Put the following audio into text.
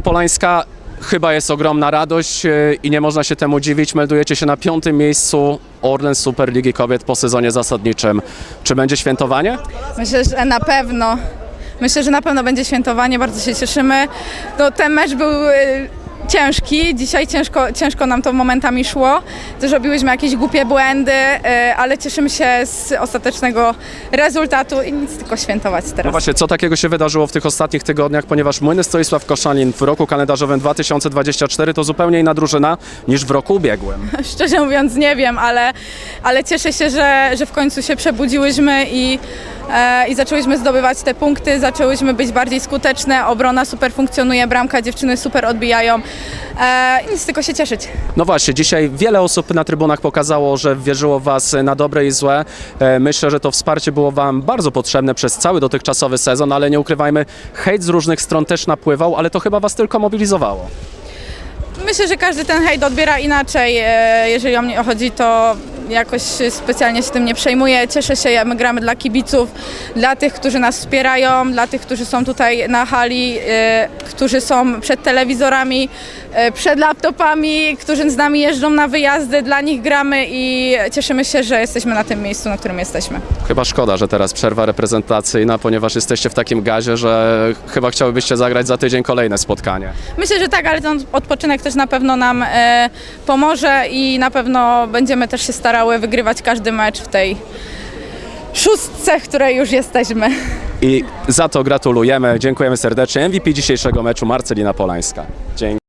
Polańska chyba jest ogromna radość e, i nie można się temu dziwić. Meldujecie się na piątym miejscu Orlen Superligi Kobiet po sezonie zasadniczym. Czy będzie świętowanie? Myślę, że na pewno. Myślę, że na pewno będzie świętowanie, bardzo się cieszymy. No, ten mecz był y, ciężki, dzisiaj ciężko, ciężko nam to momentami szło. Też robiłyśmy jakieś głupie błędy, y, ale cieszymy się z ostatecznego rezultatu i nic, tylko świętować No teraz. właśnie, co takiego się wydarzyło w tych ostatnich tygodniach, ponieważ Młyny Stoisław Koszalin w roku kalendarzowym 2024 to zupełnie inna drużyna niż w roku ubiegłym. Szczerze mówiąc nie wiem, ale, ale cieszę się, że, że w końcu się przebudziłyśmy i, e, i zaczęłyśmy zdobywać te punkty, zaczęłyśmy być bardziej skuteczne, obrona super funkcjonuje, bramka dziewczyny super odbijają e, i nic, tylko się cieszyć. No właśnie, dzisiaj wiele osób na trybunach pokazało, że wierzyło w Was na dobre i złe. E, Myślę, że to wsparcie było Wam bardzo potrzebne przez cały dotychczasowy sezon, ale nie ukrywajmy, hejt z różnych stron też napływał, ale to chyba Was tylko mobilizowało. Myślę, że każdy ten hejt odbiera inaczej. E, Jeżeli o mnie chodzi, to jakoś specjalnie się tym nie przejmuję. Cieszę się, my gramy dla kibiców, dla tych, którzy nas wspierają, dla tych, którzy są tutaj na hali, e, którzy są przed telewizorami, e, przed laptopami, którzy z nami jeżdżą na wyjazdy. Dla nich gramy i cieszymy się, że jesteśmy na tym miejscu, na którym jesteśmy. Chyba szkoda, że teraz przerwa reprezentacyjna, ponieważ jesteście w takim gazie, że chyba chciałybyście zagrać za tydzień kolejne spotkanie. Myślę, że tak, ale ten odpoczynek też na pewno nam e, pomoże i na pewno będziemy też się starały wygrywać każdy mecz w tej szóstce, w której już jesteśmy. I za to gratulujemy, dziękujemy serdecznie. MVP dzisiejszego meczu Marcelina Polańska. Dzięki.